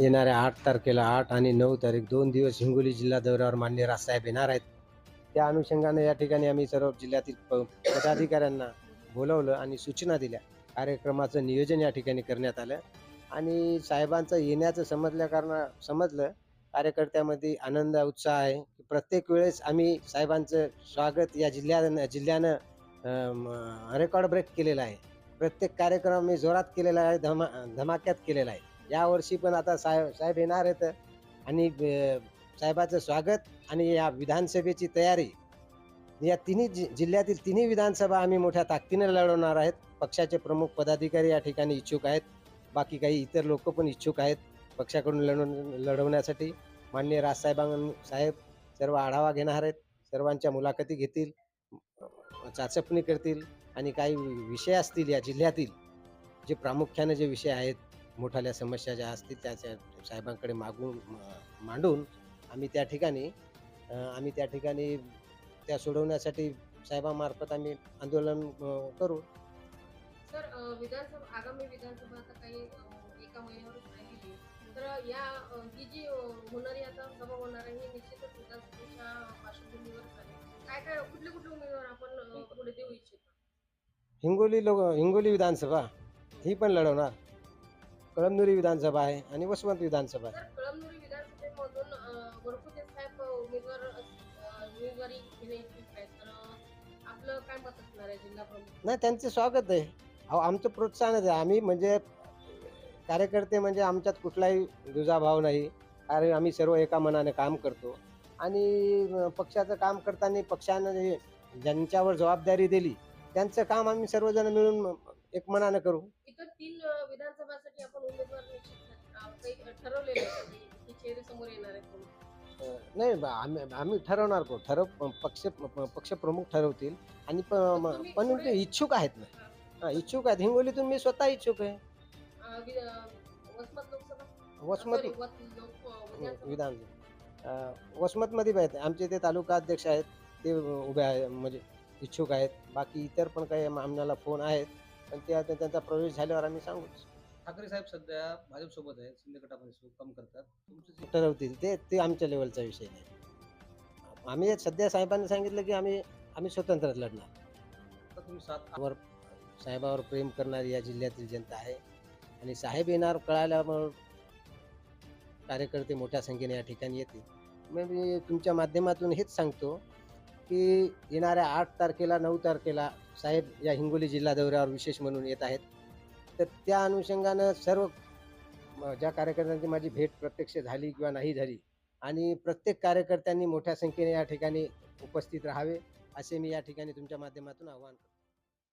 येणाऱ्या आठ तारखेला आठ आणि नऊ तारीख दोन दिवस हिंगोली जिल्हा दौऱ्यावर मान्य राजसाहेब येणार आहेत. त्या अनुषंगाने या ठिकाणी आम्ही सर्व जिल्ह्यातील प- पदाधिकाऱ्यांना बोलवलं आणि सूचना दिल्या. कार्यक्रमाचं नियोजन या ठिकाणी करण्यात आलं. आणि साहेबांचं येण्याचं समजल्या कारण समजलं. कार्यकर्त्यामध्ये आनंद उत्साह आहे. की प्रत्येक वेळेस आम्ही साहेबांचं स्वागत या जिल्ह्या जिल्ह्यानं रेकॉर्ड ब्रेक केलेला आहे. प्रत्येक कार्यक्रम मी जोरात केलेला आहे धमा धमाक्यात केलेला आहे. यावर्षी पण आता साहेब साहेब येणार आहेत. आणि साहेबाचं स्वागत आणि या विधानसभेची तयारी. या तिन्ही जि जिल्ह्यातील तिन्ही विधानसभा आम्ही मोठ्या ताकदीने लढवणार आहेत. पक्षाचे प्रमुख पदाधिकारी या ठिकाणी इच्छुक आहेत. बाकी काही इतर लोक पण इच्छुक आहेत पक्षाकडून लढव लढवण्यासाठी. माननीय राजसाहेबां साहेब सर्व आढावा घेणार आहेत. सर्वांच्या मुलाखती घेतील चाचपणी करतील आणि काही विषय असतील या जिल्ह्यातील जे प्रामुख्याने जे विषय आहेत मोठाल्या समस्या ज्या असतील त्याच्या साहेबांकडे मागून मांडून आम्ही त्या ठिकाणी आम्ही त्या ठिकाणी त्या सोडवण्यासाठी साहेबांमार्फत आम्ही आंदोलन करू. सर विधानसभा आगामी विधानसभा आता काही एका महिन्यावरच राहिलेली आहे. तर या ही जी होणारी आता सभा होणार आहे ही निश्चितच विधानसभेच्या आहे काय काय कुठले कुठले उमेदवार आपण पुढे देऊ इच्छितो? हिंगोली लोक हिंगोली विधानसभा ही पण लढवणार. कळमनुरी विधानसभा आहे आणि वसमत विधानसभा आहे. तर कळमनुरी विधानसभेमधून अ, वरपुते साहेब उमेदवार अस- अ, उमेदवारी घेणे इच्छुक आहेत. तर अ, आपलं काय मत असणार आहे जिल्हा प्रमुख? नाही त्यांचे स्वागत आहे. अहो आमचं प्रोत्साहनच आहे. आम्ही म्हणजे कार्यकर्ते म्हणजे आमच्यात कुठलाही दुजाभाव नाही. कारण आम्ही सर्व एका मनाने काम करतो. आणि अं, पक्षाचं काम करताना पक्षानं जे ज्यांच्यावर जबाबदारी दिली त्यांचं काम आम्ही सर्वजण मिळून एक मनानं करू. इतर तीन अ, विधानसभासाठी आपण नाही बा, आम्ही आम्ही ठरवणार कोण? ठरव पक्ष पक्ष प्रमुख ठरवतील. आणि प- म- तुम्ही पण ते इच्छुक आहेत ना. हा, इच्छुक आहेत. हिंगोलीतून मी स्वतः इच्छुक आहे. अ, वि- अ, वसमत लोकसभा? वसमत Sorry, वत- लोक- अ, विधानसभा. विधान वसमतमध्ये पण आहेत. आमचे ते तालुका अध्यक्ष आहेत. ते उभे आहे म्हणजे इच्छुक आहेत. बाकी इतर पण काही आम्हाला फोन आहेत. पण ते आता त्यांचा प्रवेश झाल्यावर आम्ही सांगू ठाकरे साहेब सध्या भाजपसोबत आहे शिंदे गटामध्ये काम करतात. तुमचं ठरवतील ते ते आमच्या लेवलचा विषय नाही. आम्ही सध्या साहेबांनी सांगितलं की आम्ही आम्ही स्वतंत्र लढणार. आता तुम्ही सात वर साहेबावर प्रेम करणारी या जिल्ह्यातील जनता आहे. आणि साहेब येणार कळाल्यामुळे कार्यकर्ते मोठ्या संख्येने या ठिकाणी येतील. मग मी तुमच्या माध्यमातून हेच सांगतो की येणाऱ्या आठ तारखेला नऊ तारखेला साहेब या हिंगोली जिल्हा दौऱ्यावर विशेष म्हणून येत आहेत. तर त्या अनुषंगानं सर्व म- ज्या कार्यकर्त्यांची माझी भेट प्रत्यक्ष झाली किंवा नाही झाली आणि प्रत्येक कार्यकर्त्यांनी मोठ्या संख्येने या ठिकाणी उपस्थित राहावे असे मी या ठिकाणी तुमच्या माध्यमातून आवाहन करतो.